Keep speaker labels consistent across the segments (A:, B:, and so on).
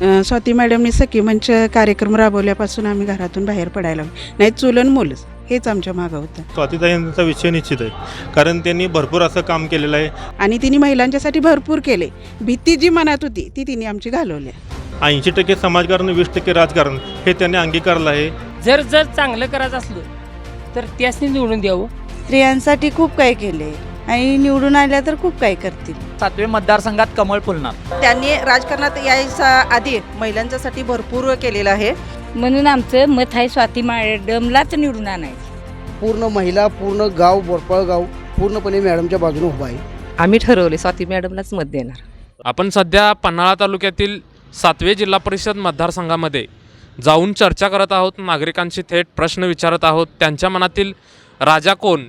A: स्वाती मॅडमनी सखी मंच कार्यक्रम राबवल्यापासून आम्ही घरातून बाहेर पडायला. नाही चुलन मुलंच. हेच आमच्या मागं होतं.
B: स्वातीताईंचा विषय निश्चित आहे. कारण त्यांनी भरपूर असं काम केलेलं आहे.
A: आणि तिने महिलांच्यासाठी भरपूर केले. भीती जी मनात होती ती तिने आमची घालवली.
B: ऐंशी टक्के समाजकारण वीस टक्के राजकारण हे त्यांनी अंगीकारलं आहे.
C: जर जर चांगलं करायचं असलं तर त्यासनी निवडून द्यावं.
D: स्त्रियांसाठी खूप काही केले. आणि निवडून आल्या तर खूप काही करतील.
E: सातवे मतदारसंघात कमळ फुलणार.
F: त्यांनी राजकारणात यायच्या आधी महिलांच्यासाठी भरपूर केलेलं आहे.
G: म्हणून आमचं मत आहे स्वाती मॅडमलाच निवडून आणायचं.
H: पूर्ण महिला पूर्ण गाव बोरपाळ गाव पूर्णपणे मॅडमच्या बाजूने उभा आहे.
I: आम्ही ठरवले स्वाती मॅडमलाच मत देणार.
J: आपण सध्या पन्हाळा तालुक्यातील सातवे जिल्हा परिषद मतदारसंघामध्ये जाऊन चर्चा करत आहोत नागरिकांशी थेट प्रश्न विचारत आहोत त्यांच्या मनातील राजा कोण?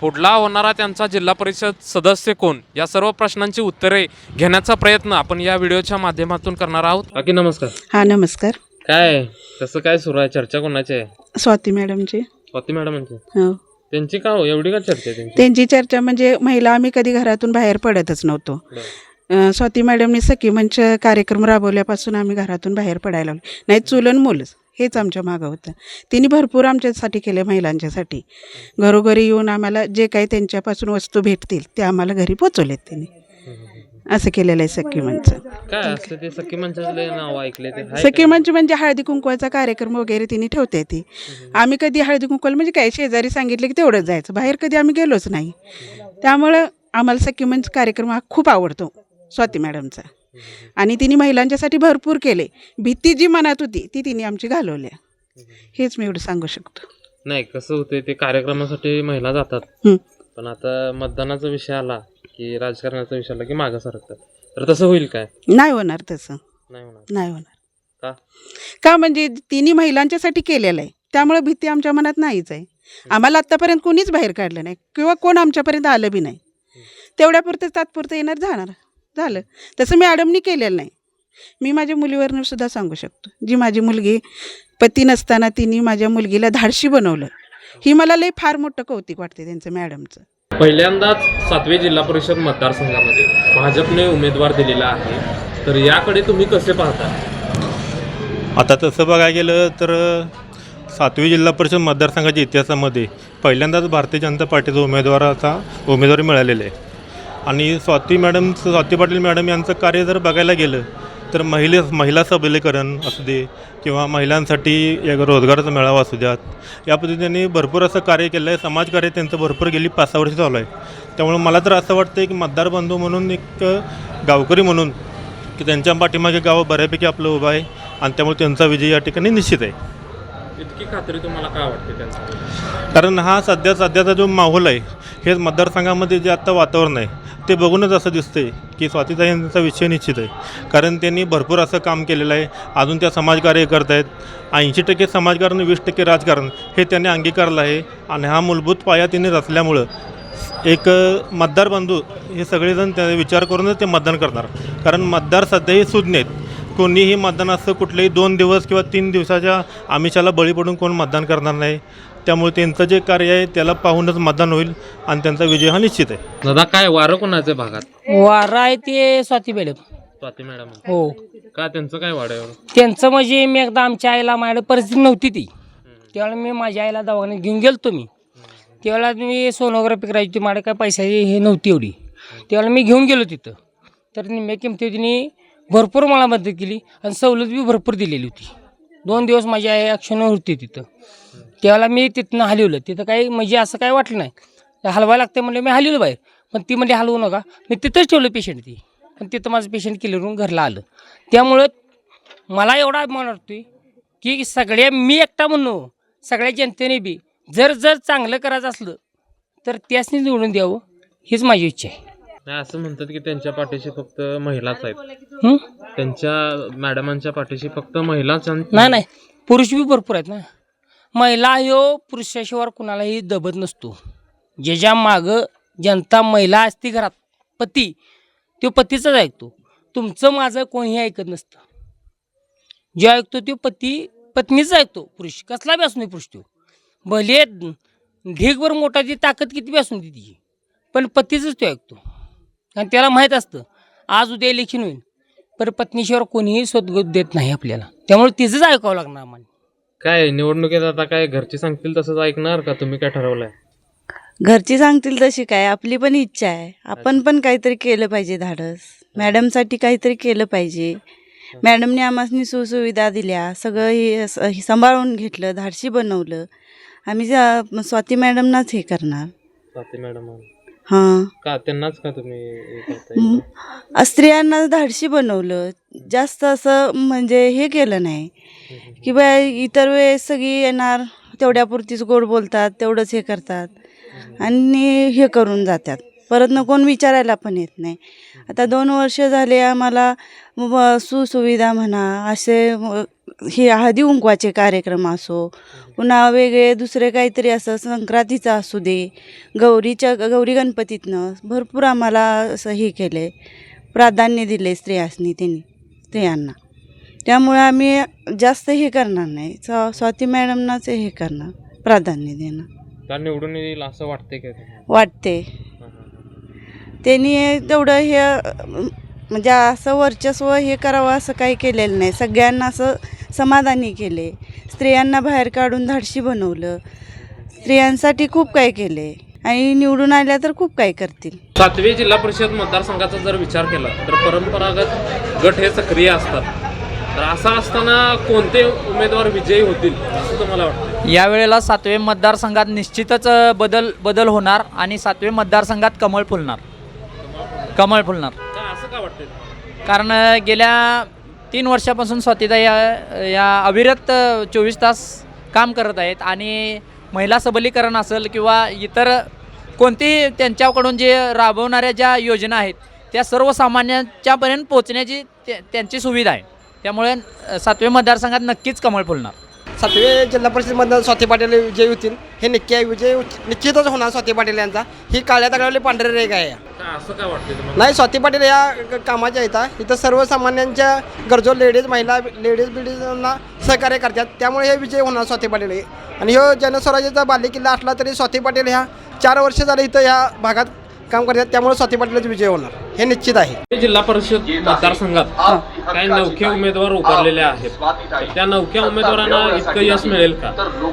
J: पुढला होणारा त्यांचा जिल्हा परिषद सदस्य कोण? या सर्व प्रश्नांची उत्तरे घेण्याचा प्रयत्न आपण या व्हिडिओच्या माध्यमातून करणार आहोत. बाकी नमस्कार.
A: हा नमस्कार.
J: काय कसं काय सुरू आहे? चर्चा कोणाची आहे?
A: स्वाती मॅडमची.
J: स्वाती मॅडमांची.
A: हो.
J: त्यांची का हो? एवढी का चर्चा आहे त्यांची?
A: त्यांची चर्चा म्हणजे महिला आम्ही कधी घरातून बाहेर पडतच नव्हतो. अ, स्वाती मॅडमनी सखी मंच कार्यक्रम राबवल्यापासून आम्ही घरातून बाहेर पडायला लागलो. नाही चुलन मुलंच. हेच आमच्या मागं होतं. तिने भरपूर आमच्यासाठी केले महिलांच्यासाठी. घरोघरी येऊन आम्हाला जे काही त्यांच्यापासून वस्तू भेटतील ते आम्हाला घरी पोचवलेत त्यांनी असं केलेलं आहे सखी मंचचं
J: काय असतं ते सखी मंचातले नाव ऐकले ते? हाय
A: सखी
J: काय?
A: मंच म्हणजे हळदी कुंकवाचा कार्यक्रम वगैरे तिने ठेवते ती. आम्ही कधी हळदी कुंकवाला म्हणजे काय शेजारी सांगितलं की तेवढंच जायचं. बाहेर कधी आम्ही गेलोच नाही. त्यामुळं आम्हाला सखी मंच कार्यक्रम हा खूप आवडतो स्वाती मॅडमचा. आणि तिने महिलांच्यासाठी भरपूर केले. भीती जी मनात होती ती तिने आमची घालवली हेच मी एवढं सांगू शकतो.
J: नाही कसं होते ते कार्यक्रमासाठी महिला जातात. पण आता मतदानाचा विषय आला की राजकारणाचा विषय आला की मागं सरकतात. तर तसं होईल काय?
A: नाही होणार तसं.
J: नाही होणार.
A: नाही होणार.
J: का?
A: का म्हणजे तिने महिलांच्यासाठी केलेलं आहे. त्यामुळे भीती आमच्या मनात नाहीच आहे. आम्हाला आत्तापर्यंत कोणीच बाहेर काढलं नाही. किंवा कोण आमच्यापर्यंत आलं बी नाही. तेवढ्यापुरतं तात्पुरतं येणार जाणार. झालं. तसं मॅडमनी केलेलं नाही. मी माझ्या मुलीवरनं सुद्धा सांगू शकतो. जी माझी मुलगी पती नसताना तिने माझ्या मुलगीला धाडशी बनवलं. ही मला लई फार मोठं कौतिक वाटते त्यांचं मॅडमचं.
J: पहिल्यांदाच सातवे जिल्हा परिषद मतदारसंघामध्ये भाजपने उमेदवार दिलेला आहे. तर याकडे तुम्ही कसे पाहता?
B: आता तसं बघायला गेलं तर सातवी जिल्हा परिषद मतदारसंघाच्या इतिहासामध्ये पहिल्यांदाच भारतीय जनता पार्टीचा उमेदवाराचा उमेदवारी मिळालेला आहे. आणि स्वाती मॅडम स्वाती पाटील मॅडम यांचं कार्य जर बघायला गेलं तर महिले महिला सबलीकरण असू दे किंवा महिलांसाठी एक रोजगाराचा मेळावा असू द्यात. या पद्धतीने भरपूर असं कार्य केलं आहे समाजकार्य त्यांचं भरपूर गेली पाच सहा वर्ष चालू आहे. त्यामुळे मला तर असं वाटतं की मतदार बंधू म्हणून एक गावकरी म्हणून की त्यांच्या पाठीमागे गाव बऱ्यापैकी आपलं उभं आहे आणि त्यामुळे त्यांचा विजय या ठिकाणी निश्चित आहे.
J: इतकी खात्री तुम्हाला काय वाटते त्यांचा
B: कारण हा सध्या सध्याचा जो माहोल आहे हे मतदारसंघामध्ये जे आत्ता वातावरण आहे ते बघूनच असं दिसतंय की स्वातीताईंचा विषय निश्चित आहे. कारण त्यांनी भरपूर असं काम केलेलं आहे. अजून त्या समाजकार्य करत आहेत ऐंशी टक्के समाजकारण वीस टक्के राजकारण हे त्यांनी अंगीकारलं आहे. आणि हा मूलभूत पाया त्यांनी रचल्यामुळं एक मतदार बंधू हे सगळेजण त्या विचार करूनच ते मतदान करणार. कारण मतदार सध्याही सुज्ञ आहेत. कोणीही मतदान असं कुठलेही दोन दिवस किंवा तीन दिवसाच्या आमिषाला बळी पडून कोण मतदान करणार नाही. त्यामुळे त्यांचं जे कार्य आहे त्याला पाहूनच मतदान होईल आणि त्यांचा विजय हा निश्चित आहे.
J: दादा काय वारं कोणाचं आहे भागात?
C: वारा आहे ते स्वाती मॅडम.
J: स्वाती मॅडम.
C: हो.
J: का त्यांचं काय आहे
C: त्यांचं म्हणजे मी एकदा आमच्या आईला माझ्याकडे परिस्थिती नव्हती ती. त्यावेळेला मी माझ्या आईला दवाखान्यात घेऊन गेलो मी. त्यावेळेला मी सोनोग्राफी करायची होती माझ्या काय पैशाची हे नव्हती एवढी. त्यावेळेला मी घेऊन गेलो तिथं. तर निम्म्या किमती तिने भरपूर मला मदत केली आणि सवलत बी भरपूर दिलेली होती. दोन दिवस माझी आई ॲक्शनवर होती तिथं. त्यावेळेला मी तिथनं हलवलं. तिथं काही म्हणजे असं काही वाटलं नाही. हलवायला लागते म्हणलं मी हलवलं बाहेर. पण ती म्हणजे हलवू नका. मी तिथंच ठेवलं पेशंट ती. पण तिथं माझं पेशंट क्लिअर होऊन घरला आलं. त्यामुळं मला एवढा अभिमान वाटतोय की सगळ्या मी एकटा म्हणू सगळ्या जनतेने बी जर जर चांगलं करायचं असलं तर त्यासनी निवडून द्यावं हीच माझी इच्छा आहे.
J: नाही असं म्हणतात की त्यांच्या पाठीशी फक्त महिलाच आहेत? त्यांच्या मॅडमांच्या पाठीशी फक्त महिलाच
C: नाही नाही. पुरुष बी भरपूर आहेत ना. महिला ह्यो पुरुषाशिवाय कुणालाही दबत नसतो. ज्याच्या मागं जनता महिला असते घरात पती तो पतीचाच ऐकतो. तुमचं माझं कोणीही ऐकत नसतं. जे ऐकतो तो पती पत्नीच ऐकतो. पुरुष कसला बी असून पुरुष तो भले ढीगभर मोठा ती ताकद किती बी असून तिची पण पतीचंच तो ऐकतो. आणि त्याला माहीत असतं आज उद्या इलेक्शन होईल. पर पत्नीशिवाय कोणीही सद्गत देत नाही आपल्याला. त्यामुळे तिचंच ऐकावं लागणार आम्हाला.
J: काय निवडणुकीत आता काय घरचे सांगतील तसंच ऐकणार का? तुम्ही काय ठरवलंय?
D: घरची सांगतील तशी काय आपली पण इच्छा आहे. आपण पण काहीतरी केलं पाहिजे धाडस. मॅडमसाठी काहीतरी केलं पाहिजे. मॅडमने आम्हाला सुसुविधा दिल्या सगळं हे स- हे सांभाळून घेतलं धाडशी बनवलं. आम्ही स्वाती मॅडमनाच हे करणार.
J: स्वाती मॅडम.
D: हां.
J: का त्यांनाच का तुम्ही हे करताय?
D: स्त्रियांना धाडशी बनवलं. जास्त असं म्हणजे हे केलं नाही. की बा इतर वेळेस सगळी येणार तेवढ्यापुरतीच गोड बोलतात तेवढंच हे करतात. आणि हे करून जातात. परत न कोण विचारायला पण येत नाही. आता दोन वर्ष झाले आम्हाला सुसुविधा म्हणा असे हे हळदी उंकवाचे कार्यक्रम असो पुन्हा वेगळे दुसरे काहीतरी असं संक्रांतीचं असू दे गौरीच्या गौरी गणपतीतनं भरपूर आम्हाला असं हे केले प्राधान्य दिले स्त्रियासनी त्यांनी स्त्रियांना. त्यामुळे आम्ही जास्त हे करणार नाही. स्वा स्वाती मॅडमनाच हे करणार प्राधान्य देणार
J: निवडून येईल असं वाटतंय का तुम्हाला?
D: वाटते त्यांनी तेवढं हे अं, म्हणजे असं वर्चस्व हे करावं असं काही केलेलं नाही. सगळ्यांना असं समाधानी केले. स्त्रियांना बाहेर काढून धाडशी बनवलं. स्त्रियांसाठी खूप काही केले. आणि निवडून आल्या तर खूप काही करतील.
J: सातवे जिल्हा परिषद मतदारसंघाचा जर विचार केला तर परंपरागत गट हे सक्रिय असतात. तर असं असताना कोणते उमेदवार विजयी होतील असं तुम्हाला वाटतं?
E: यावेळेला सातवे मतदारसंघात निश्चितच बदल बदल होणार आणि सातवे मतदारसंघात कमळ फुलणार. कमळ फुलणार.
J: का असं का वाटतं
E: कारण गेल्या तीन वर्षापासून स्वातीताई या या अविरत चोवीस तास काम करत आहेत आणि महिला सबलीकरण असेल किंवा इतर कोणतेही त्यांच्याकडून जे राबवणाऱ्या ज्या योजना आहेत त्या सर्वसामान्यांच्यापर्यंत पोचण्याची त्या- त्यांची सुविधा आहे. त्यामुळे सातवे मतदारसंघात नक्कीच कमळ फुलणार.
H: सातवे जिल्हा परिषद मतदान स्वाती पाटील विजय होतील. हे नक्की आहे विजय निश्चितच होणार स्वाती पाटील यांचा. ही काळ्या दगडावली पांढरे रेग आहे.
J: असं काय वाटतं तुम्हाला?
H: नाही स्वाती पाटील या कामाच्या येतात इथं सर्वसामान्यांच्या गरजो लेडीज महिला लेडीज बिडीजांना सहकार्य करतात. त्यामुळे हे विजय होणार स्वाती पाटील. आणि ह्यो जनस्वराज्याचा बालेकिल्ला असला तरी स्वाती पाटील ह्या चार वर्ष झाले इथं ह्या भागात काम करतात त्यामुळे स्वाती पाटीलच विजय होणार. हे निश्चित आहे.
J: जिल्हा परिषद मतदारसंघात काही नवखे उमेदवार उभारलेले आहेत. तर त्या नवख्या उमेदवारांना इतकं यश मिळेल का?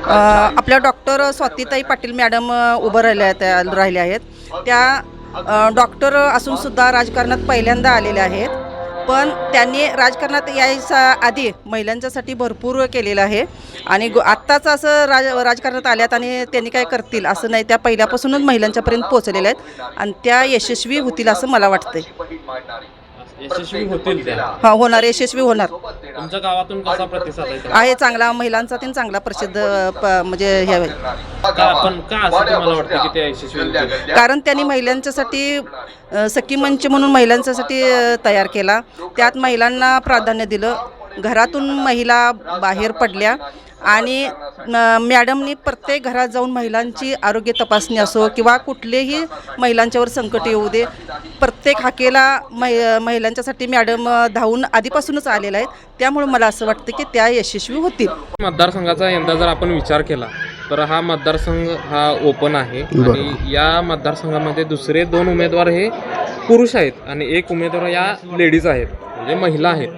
F: अ, आपल्या डॉक्टर स्वातीताई पाटील मॅडम अ, उभं राहिल्या त्या राहिल्या आहेत. त्या अ, डॉक्टर असून सुद्धा राजकारणात पहिल्यांदा आलेल्या आहेत. पण त्यांनी राजकारणात यायच्या आधी महिलांच्यासाठी भरपूर केलेलं आहे. आणि गो- आत्ताच असं राज राजकारणात आल्यात आणि त्यांनी काय करतील असं नाही त्या पहिल्यापासूनच महिलांच्यापर्यंत पोहोचलेल्या आहेत. आणि त्या यशस्वी होतील असं मला वाटतंय.
J: यशस्वी होतील त्या.
F: हा होणार यशस्वी होणार.
J: तुमच्या गावातून कसा प्रतिसाद आहे त्याला?
F: आहे चांगला महिलांचा ते चांगला प्रसिद्ध प- म्हणजे हे आहे.
J: का असं तुम्हाला वाटतं की ते यशस्वी होतील?
F: कारण त्यांनी महिलांच्यासाठी अ, सखी मंच म्हणून महिलांच्यासाठी अ, तयार केला. त्यात महिलांना प्राधान्य दिलं. घरातून महिला बाहेर पडल्या. आणि मॅडमनी प्रत्येक घरात जाऊन महिलांची आरोग्य तपासणी असो किंवा कुठलेही महिलांच्यावर संकट येऊ दे प्रत्येक हाकेला महि महिलांच्यासाठी मॅडम धावून आधीपासूनच आलेल्या आहेत. त्यामुळे मला असं वाटतं की त्या यशस्वी होतील.
J: मतदारसंघाचा यंदा जर आपण विचार केला तर हा मतदारसंघ हा ओपन आहे. आणि या मतदारसंघामध्ये दुसरे दोन उमेदवार हे पुरुष आहेत आणि एक उमेदवार या लेडीज आहेत म्हणजे महिला आहेत.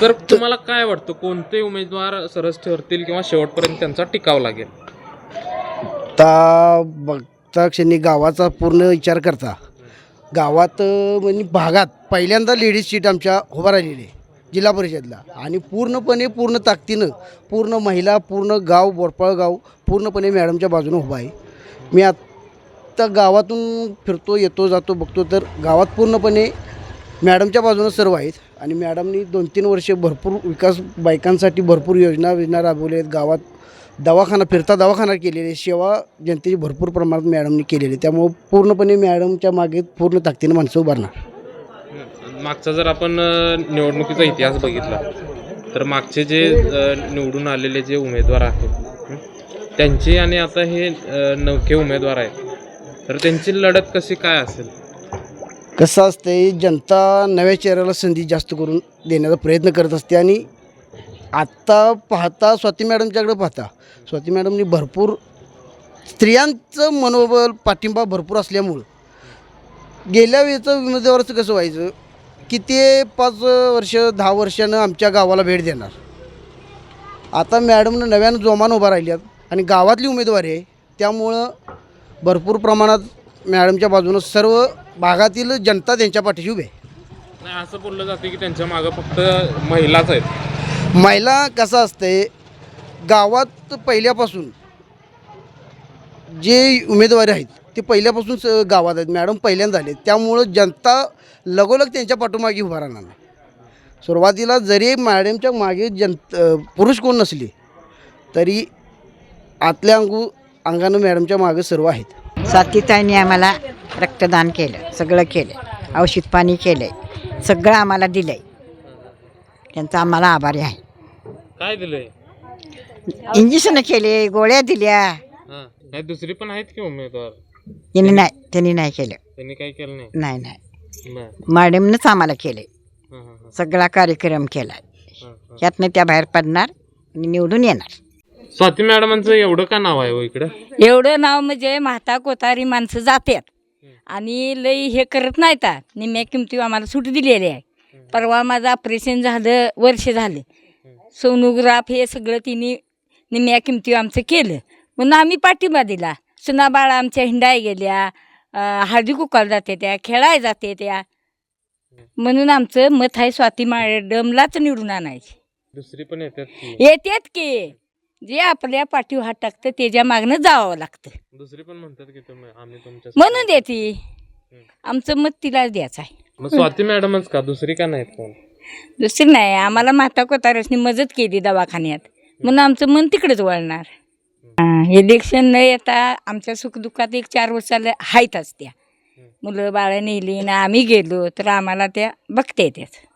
J: तर तुम्हाला काय वाटतं? कोणते उमेदवार सरस ठरतील किंवा शेवटपर्यंत त्यांचा टिकाव लागेल?
H: आता बघता क्षणी गावाचा पूर्ण विचार करता. गावात म्हणजे भागात पहिल्यांदा लेडीज सीट आमच्या उभा राहिलेली आहे जिल्हा परिषदला. आणि पूर्णपणे पूर्ण ताकदीनं पूर्ण महिला पूर्ण गाव बोरपाळ गाव पूर्णपणे मॅडमच्या बाजूनं उभा आहे. मी आत्ता गावातून फिरतो येतो जातो बघतो तर गावात पूर्णपणे मॅडमच्या बाजूनं सर्व आहेत आणि मॅडमनी दोन तीन वर्षे भरपूर विकास बायकांसाठी भरपूर योजना योजना राबवल्या आहेत गावात दवाखाना फिरता दवाखाना केलेले आहे. सेवा जनतेची भरपूर प्रमाणात मॅडमनी केलेली आहे. त्यामुळं पूर्णपणे मॅडमच्या मागे पूर्ण ताकदीनं माणसं उभारणार
J: मागचा जर आपण निवडणुकीचा इतिहास बघितला तर मागचे जे निवडून आलेले जे उमेदवार आहेत त्यांचे आणि आता हे नवखे उमेदवार आहेत तर त्यांची लढत कशी काय असेल
H: कसं असते जनता नव्या चेहऱ्याला संधी जास्त करून देण्याचा प्रयत्न करत असते आणि आत्ता पाहता स्वाती मॅडमच्याकडे पाहता स्वाती मॅडमनी भरपूर स्त्रियांचं मनोबल पाठिंबा भरपूर असल्यामुळं गेल्या वेळेचं उमेदवाराचं कसं व्हायचं की ते पाच वर्ष दहा वर्षानं आमच्या गावाला भेट देणार. आता मॅडमनं नव्यानं जोमान उभा राहिल्यात आणि गावातली उमेदवारी आहे त्यामुळं भरपूर प्रमाणात मॅडमच्या बाजूनं सर्व भागातील जनता त्यांच्या पाठीशी उभी आहे.
J: नाही असं बोललं जाते की त्यांच्या मागं फक्त महिलाच आहेत.
H: महिला कसं असते गावात पहिल्यापासून जे उमेदवारी आहेत ते पहिल्यापासून स- गावात आहेत. मॅडम पहिल्यांदा आले त्यामुळं जनता लगोलग त्यांच्या पाठोमागे उभा राहणार नाही. सुरुवातीला जरी मॅडमच्या मागे जन पुरुष कोण नसले तरी आतल्या अंगू अंगानं मॅडमच्या मागे सर्व आहेत.
G: स्वातीताईंनी आम्हाला रक्तदान केलं सगळं केलं औषध पाणी केलं सगळं आम्हाला दिलं आहे त्यांचा आम्हाला आभारी आहे.
J: काय दिलंय?
G: इंजेक्शन केले गोळ्या दिल्या.
J: हां नाही दुसरी पण आहेत की उमेदवार?
G: त्यांनी नाही त्यांनी नाही केलं.
J: त्यांनी काही केलं नाही?
G: नाही नाही.
J: बरं.
G: मॅडमनंच आम्हाला केलं.
J: हां हां हां.
G: सगळा कार्यक्रम केला.
J: हां हां.
G: यातनं त्या बाहेर पडणार आणि निवडून येणार.
J: स्वाती मॅडमांचं एवढं का नाव आहे हो इकडं?
G: एवढं नाव म्हणजे म्हाता कोतारी माणसं जातात. आणि लई हे करत नाहीत. आ. निम्म्या किमती आम्हाला सूट दिलेली आहे. परवा माझं ऑपरेशन झालं वर्ष झाले. सोनोग्राफ हे सगळं तिने निम्म्या किमती आमचं केलं. म्हणून आम्ही पाठिंबा दिला. सुनाबाळा आमच्या हिंडाय गेल्या हळदी कुकाला जाते त्या खेळाय जाते त्या. म्हणून आमचं मत आहे स्वाती मॅडमलाच निवडून आणायची.
J: दुसरी पण येतात
G: येतात की. जे आपल्या पाठीवर हात टाकतं त्याच्या मागनं जावं लागतं.
J: दुसरी पण म्हणतात की तुम्ही आम्ही तुमच्या
G: म्हणून देते. आमचं मत तिलाच द्यायचं आहे.
J: मग स्वाती मॅडमच का? दुसरी का नाहीत कोण?
G: दुसरी नाही. आम्हाला माता कोतारसनी मदत केली दवाखान्यात. म्हणून आमचं मन तिकडेच वळणार. इलेक्शन न येता आमच्या सुखदुःखात एक चार वर्षाला आहेतच त्या. मुलं बाळं नेली ना आम्ही गेलो तर आम्हाला त्या बघता येतात